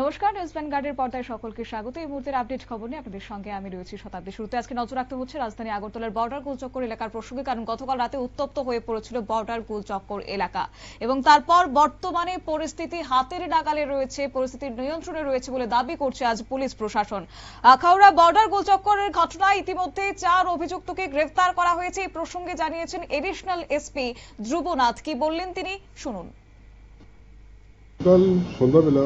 নমস্কার নিউজ ভ্যানগার্ডের পর্দায় সকলকে স্বাগত। এই মুহূর্তের আপডেট খবর নিয়ে আপনাদের সঙ্গে আমি রয়েছি শতাব্দী শুরুতে। আজকে নজর রাখতে হচ্ছে রাজধানী আগরতলার বর্ডার গোলচক্কর এলাকার প্রসঙ্গে, কারণ গতকাল রাতে উত্তপ্ত হয়ে পড়েছিল বর্ডার গোলচক্কর এলাকা। এবং তারপর বর্তমানে পরিস্থিতি হাতের নাগালে রয়েছে পরিস্থিতির নিয়ন্ত্রণে রয়েছে বলে দাবি করছে আজ পুলিশ প্রশাসন। আখাউড়া বর্ডার গোলচক্করের ঘটনায় ইতিমধ্যে চার অভিযুক্তকে গ্রেফতার করা হয়েছে। এই প্রসঙ্গে জানিয়েছেন এডিশনাল এসপি ধ্রুবনাথ। কি বললেন তিনি? শুনুন। সন্ধ্যাবেলা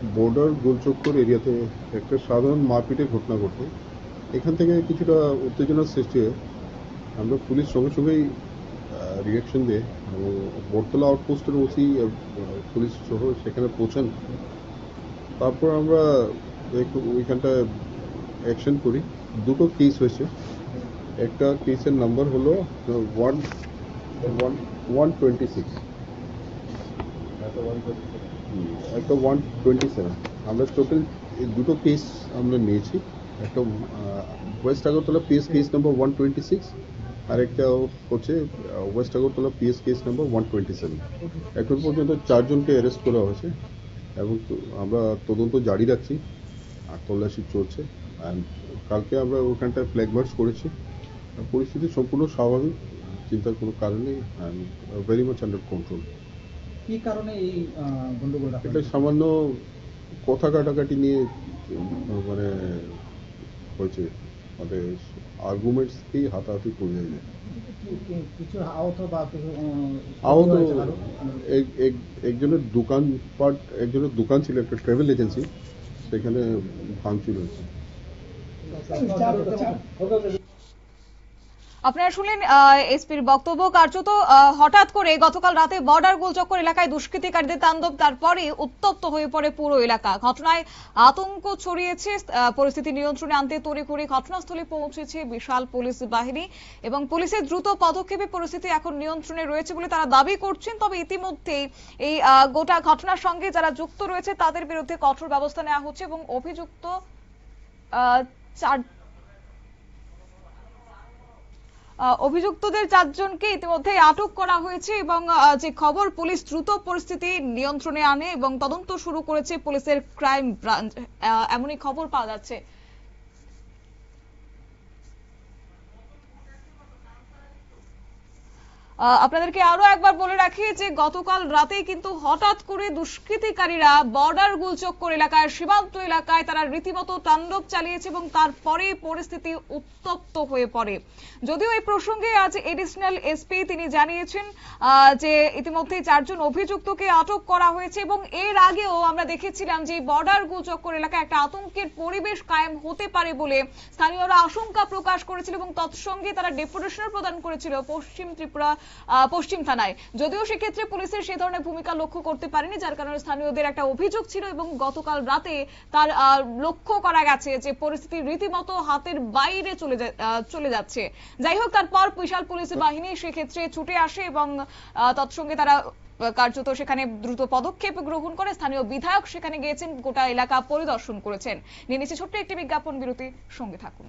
বর্ডার গোলচক্কর এরিয়াতে একটা সাধারণ মারপিটের ঘটনা ঘটে। এখান থেকে কিছুটা উত্তেজনার সৃষ্টি হয়। আমরা পুলিশ সঙ্গে সঙ্গেই রিয়াকশন দিয়ে এবং বটতলা আউটপোস্টের ওসি পুলিশ সহ সেখানে পৌঁছান। তারপর আমরা একটু ওইখানটায় অ্যাকশন করি। দুটো কেস হয়েছে। একটা কেসের নাম্বার হলো one one one twenty six একটা ওয়ান টোয়েন্টি সেভেন আমরা টোটাল দুটো কেস আমরা নিয়েছি। একটা west Agartala PS case number one twenty six আর একটা হচ্ছে west Agartala PS case number one twenty seven এখন পর্যন্ত চারজনকে অ্যারেস্ট করা হয়েছে এবং আমরা তদন্ত জারি রাখছি আর তল্লাশি চলছে। কালকে আমরা ওখানটায় ফ্ল্যাগ মার্চ করেছি। পরিস্থিতি সম্পূর্ণ স্বাভাবিক, চিন্তার কোনো কারণ ভেরি মাচ আন্ডার কন্ট্রোল কি কারণে এই আহ, গন্ডগোল এটা সামান্য কথা কাটাকাটি নিয়ে মানে হয়েছে। মানে আর্গুমেন্টসকেই হাতাহাতি করে যায় কি- কি- আহত একজনের দোকান পাট একজনের দোকান ছিল একটা ট্রাভেল এজেন্সি সেখানে ভাঙচুর হয়েছে। আপনারা শুনলেন এসপির বক্তব্য। কার্যত হঠাৎ করে গতকাল রাতে বর্ডার গোলচক্কর এলাকায় দুষ্কৃতিকারীদের তাণ্ডব তারপরে উত্তপ্ত হয়ে পড়ে পুরো এলাকা। ঘটনায় আতঙ্ক ছড়িয়েছে পরিস্থিতি নিয়ন্ত্রণে আনতে তড়িঘড়ি ঘটনাস্থলে পৌঁছেছে বিশাল পুলিশ বাহিনী এবং পুলিশের দ্রুত পদক্ষেপে পরিস্থিতি এখন নিয়ন্ত্রণে রয়েছে বলে তারা দাবি করছেন। তবে ইতিমধ্যেই এই গোটা ঘটনার সঙ্গে যারা যুক্ত রয়েছে তাদের বিরুদ্ধে কঠোর ব্যবস্থা নেওয়া হচ্ছে এবং অভিযুক্ত চার অভিযুক্তদের চারজনকে ইতিমধ্যে আটক করা হয়েছে এবং যে খবর, পুলিশ দ্রুত পরিস্থিতি নিয়ন্ত্রণে আনে এবং তদন্ত শুরু করেছে পুলিশের ক্রাইম ব্রাঞ্চ। এমনই খবর পাওয়া যাচ্ছে। আপনাদেরকে আরও একবার বলে রাখি যে গতকাল রাতে কিন্তু হঠাৎ করে দুষ্কৃতিকারীরা বর্ডার গুলচক্কর এলাকায়, সীমান্ত এলাকায় তারা রীতিমতো তাণ্ডব চালিয়েছে এবং তারপরে পরিস্থিতি উত্তপ্ত হয়ে পড়ে। যদিও এই প্রসঙ্গে আজ এডিশনাল এসপি তিনি জানিয়েছেন যে ইতিমধ্যে চারজন অভিযুক্তকে আটক করা হয়েছে এবং এর আগেও আমরা দেখেছিলাম যে বর্ডার গুলচক্কর এলাকায় একটা আতঙ্কের পরিবেশ কায়েম হতে পারে বলে স্থানীয়রা আশঙ্কা প্রকাশ করেছিল এবং তৎসঙ্গে তারা ডেপুটেশন প্রদান করেছিল। পশ্চিম ত্রিপুরা পশ্চিম থানায়। যদিও সেক্ষেত্রে পুলিশের সে ধরনের ভূমিকা লক্ষ্য করতে পারেনি, যার কারণে স্থানীয়দের একটা অভিযোগ ছিল এবং গতকাল রাতে তার লক্ষ্য করা গেছে যে পরিস্থিতি রীতিমতো হাতের বাইরে চলে চলে যাচ্ছে। যাই হোক, তারপর বিশাল পুলিশ বাহিনী সেক্ষেত্রে ছুটে আসে এবং তৎসঙ্গে তারা কার্যত সেখানে দ্রুত পদক্ষেপ গ্রহণ করে। স্থানীয় বিধায়ক সেখানে গিয়েছেন, গোটা এলাকা পরিদর্শন করেছেন। নিয়ে নিচ্ছে ছোট্ট একটি বিজ্ঞাপন বিরতি সঙ্গে থাকুন।